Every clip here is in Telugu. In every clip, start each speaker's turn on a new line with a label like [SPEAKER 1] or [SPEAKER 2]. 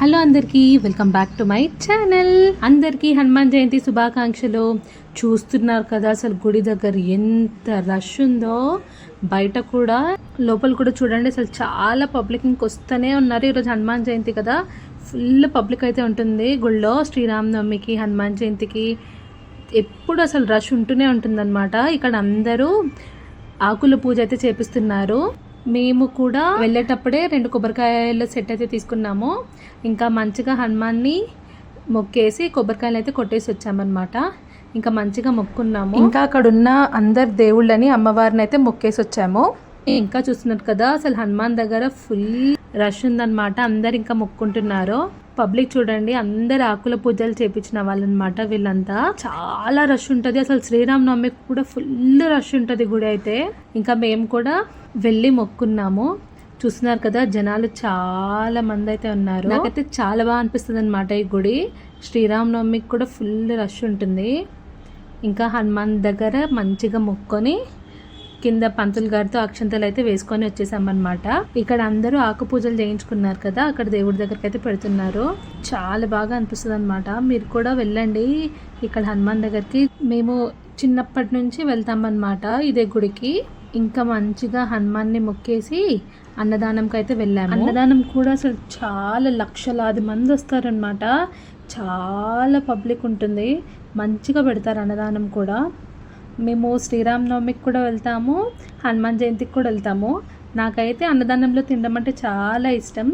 [SPEAKER 1] హలో అందరికీ welcome back to my channel. అందరికీ హనుమాన్ జయంతి శుభాకాంక్షలు. చూస్తున్నారు కదా అసలు గుడి దగ్గర ఎంత రష్ ఉందో. బయట కూడా లోపల కూడా చూడండి అసలు చాలా పబ్లిక్ ఇంకొస్తూనే ఉన్నారు ఈరోజు హనుమాన్ జయంతి కదా. ఫుల్ పబ్లిక్ అయితే ఉంటుంది. గుళ్ళో శ్రీరామనవమికి హనుమాన్ జయంతికి ఎప్పుడు అసలు రష్ ఉంటూనే ఉంటుందన్నమాట. ఇక్కడ అందరూ ఆకుల పూజ అయితే చేపిస్తున్నారు. మేము కూడా వెళ్ళేటప్పుడే రెండు కొబ్బరికాయల సెట్ అయితే తీసుకున్నాము. ఇంకా మంచిగా హనుమాన్ని మొక్కేసి కొబ్బరికాయలు అయితే కొట్టేసి వచ్చామన్నమాట. ఇంకా మంచిగా మొక్కున్నాము ఇంకా అక్కడ ఉన్న అందరు దేవుళ్ళని అమ్మవారిని అయితే మొక్కేసి వచ్చాము. ఇంకా చూస్తున్నారు కదా అసలు హనుమాన్ దగ్గర ఫుల్ రష్ ఉందన్నమాట. అందరు ఇంకా మొక్కుంటున్నారు. పబ్లిక్ చూడండి అందరు ఆకుల పూజలు చేపించిన వాళ్ళనమాట వీళ్ళంతా. చాలా రష్ ఉంటుంది. అసలు శ్రీరామ్ నవమికి కూడా ఫుల్ రష్ ఉంటుంది గుడి అయితే. ఇంకా మేము కూడా వెళ్ళి మొక్కున్నాము. చూస్తున్నారు కదా జనాలు చాలా మంది అయితే ఉన్నారు. నాకైతే చాలా బాగా అనిపిస్తుంది అనమాట ఈ గుడి. శ్రీరామనవమికి కూడా ఫుల్ రష్ ఉంటుంది. ఇంకా హనుమాన్ దగ్గర మంచిగా మొక్కొని కింద పంతులు గారితో అక్షంతలు అయితే వేసుకొని వచ్చేసామన్నమాట. ఇక్కడ అందరూ ఆకు పూజలు చేయించుకున్నారు కదా అక్కడ దేవుడి దగ్గరికి అయితే పెడుతున్నారు. చాలా బాగా అనిపిస్తుంది అనమాట మీరు కూడా వెళ్ళండి ఇక్కడ హనుమాన్ దగ్గరికి. మేము చిన్నప్పటి నుంచి వెళ్తామన్నమాట ఇదే గుడికి. ఇంకా మంచిగా హనుమాన్ని మొక్కేసి అన్నదానంకి అయితే వెళ్ళాము. అన్నదానం కూడా అసలు చాలా లక్షలాది మంది వస్తారనమాట చాలా పబ్లిక్ ఉంటుంది. మంచిగా పెడతారు అన్నదానం కూడా. మేము శ్రీరామనవమికి కూడా వెళ్తాము. హనుమాన్ జయంతికి కూడా వెళ్తాము. నాకైతే అన్నదానంలో తినడం అంటే చాలా ఇష్టం.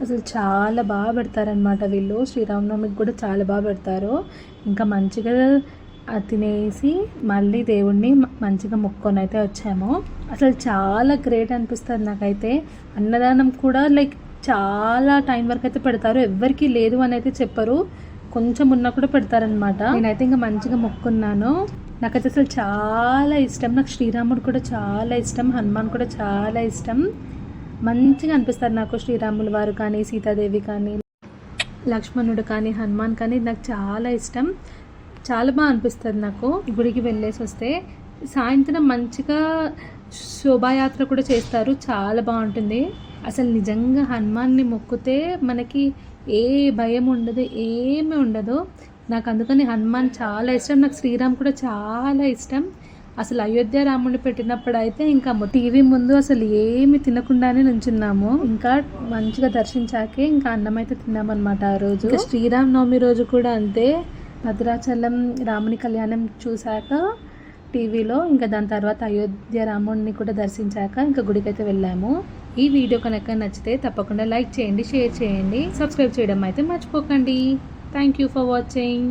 [SPEAKER 1] అసలు చాలా బాగా పెడతారనమాట వీళ్ళు. శ్రీరామనవమికి కూడా చాలా బాగా పెడతారు. ఇంకా మంచిగా తినేసి మళ్ళీ దేవుణ్ణి మంచిగా మొక్కొని అయితే వచ్చాము. అసలు చాలా గ్రేట్ అనిపిస్తుంది నాకైతే. అన్నదానం కూడా లైక్ చాలా టైం వరకు అయితే పెడతారు. ఎవ్వరికీ లేదు అని అయితే చెప్పరు. కొంచెం ఉన్నా కూడా పెడతారనమాట. నేనైతే ఇంకా మంచిగా మొక్కున్నాను. నాకైతే అసలు చాలా ఇష్టం. నాకు శ్రీరాముడు కూడా చాలా ఇష్టం. హనుమాన్ కూడా చాలా ఇష్టం. మంచిగా అనిపిస్తారు నాకు శ్రీరాములు వారు కానీ సీతాదేవి కానీ లక్ష్మణుడు కానీ హనుమాన్ కానీ నాకు చాలా ఇష్టం. చాలా బాగా అనిపిస్తుంది నాకు గుడికి వెళ్ళేసి వస్తే. సాయంత్రం మంచిగా శోభాయాత్ర కూడా చేస్తారు. చాలా బాగుంటుంది. అసలు నిజంగా హనుమాన్ని మొక్కితే మనకి ఏ భయం ఉండదు ఏమీ ఉండదు. నాకు అందుకని హనుమాన్ చాలా ఇష్టం. నాకు శ్రీరామ్ కూడా చాలా ఇష్టం. అసలు అయోధ్య రాముడిని పెట్టినప్పుడు అయితే ఇంకా టీవీ ముందు అసలు ఏమి తినకుండానే నుంచున్నాము. ఇంకా మంచిగా దర్శించాకే ఇంకా అన్నం అయితే తిన్నామన్నమాట ఆ రోజు. శ్రీరామ్ నవమి రోజు కూడా అంతే. భద్రాచలం రాముని కళ్యాణం చూశాక టీవీలో ఇంకా దాని తర్వాత అయోధ్య రాముడిని కూడా దర్శించాక ఇంకా గుడికైతే వెళ్ళాము. ఈ వీడియో కనుక నచ్చితే తప్పకుండా లైక్ చేయండి షేర్ చేయండి. సబ్స్క్రైబ్ చేయడం అయితే మర్చిపోకండి. Thank you for watching